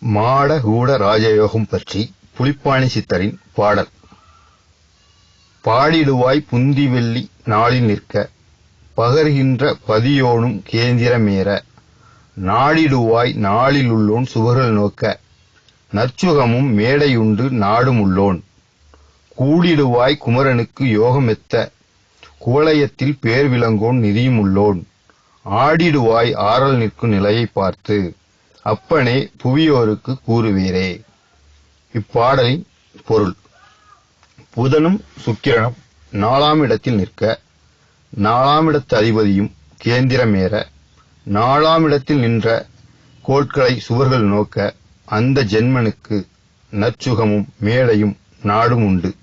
மாட கூட ராஜயோகம் பற்றி புலிப்பாணி சித்தரின் பாடல். பாடிடுவாய் புந்திவெள்ளி நாளில் நிற்க பகர்கின்ற பதியோனும் கேந்திரமேற நாடிடுவாய் நாளிலுள்ளோன் சுவர்கள் நோக்க நற்சுகமும் மேடையுண்டு நாடுமுள்ளோன். கூடிடுவாய் குமரனுக்கு யோகமெத்த குவளையத்தில் பேர் விளங்கோன் நிதியுமுள்ளோன். ஆடிடுவாய் ஆறல் நிற்கும் நிலையை பார்த்து அப்பனே புவியோருக்கு கூறுவீரே. இப்பாடலின் பொருள். புதனும் சுக்கிரனும் நாலாம் இடத்தில் நிற்க நாலாம் இடத்து அதிபதியும் கேந்திரமேற நாலாம் இடத்தில் நின்ற கோட்களை சுவர்கள் நோக்க அந்த ஜென்மனுக்கு நற்சுகமும் மேடையும் நாடும் உண்டு.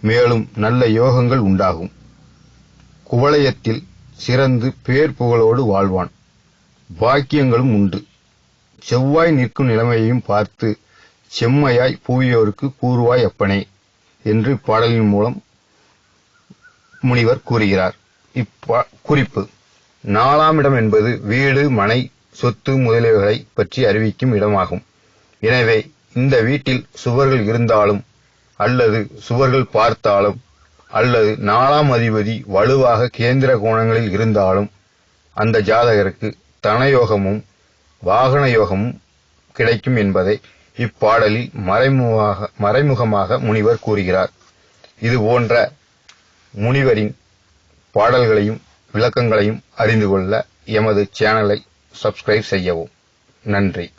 மேலும் நல்ல யோகங்கள் உண்டாகும். குவளையத்தில் சிறந்து பேர் புகழோடு வாழ்வான். பாக்கியங்களும் உண்டு. செவ்வாய் நிற்கும் நிலைமையையும் பார்த்து செம்மையாய் புவியோருக்கு கூறுவாய் அப்பனே என்று பாடலின் மூலம் முனிவர் கூறுகிறார். இப்பா குறிப்பு. நாலாம் இடம் என்பது வீடு மனை சொத்து முதலியவைகளை பற்றி அறிவிக்கும் இடமாகும். எனவே இந்த வீட்டில் சுவர்கள் இருந்தாலும் அல்லது சுவர்கள் பார்த்தாலும் அல்லது நாலாம் அதிபதி வலுவாக கேந்திர கோணங்களில் இருந்தாலும் அந்த ஜாதகருக்கு தனயோகமும் வாகன யோகமும் கிடைக்கும் என்பதை இப்பாடலில் மறைமுகமாக மறைமுகமாக முனிவர் கூறுகிறார். இது போன்ற முனிவரின் பாடல்களையும் விளக்கங்களையும் அறிந்து கொள்ள எமது சேனலை சப்ஸ்கிரைப் செய்யவும். நன்றி.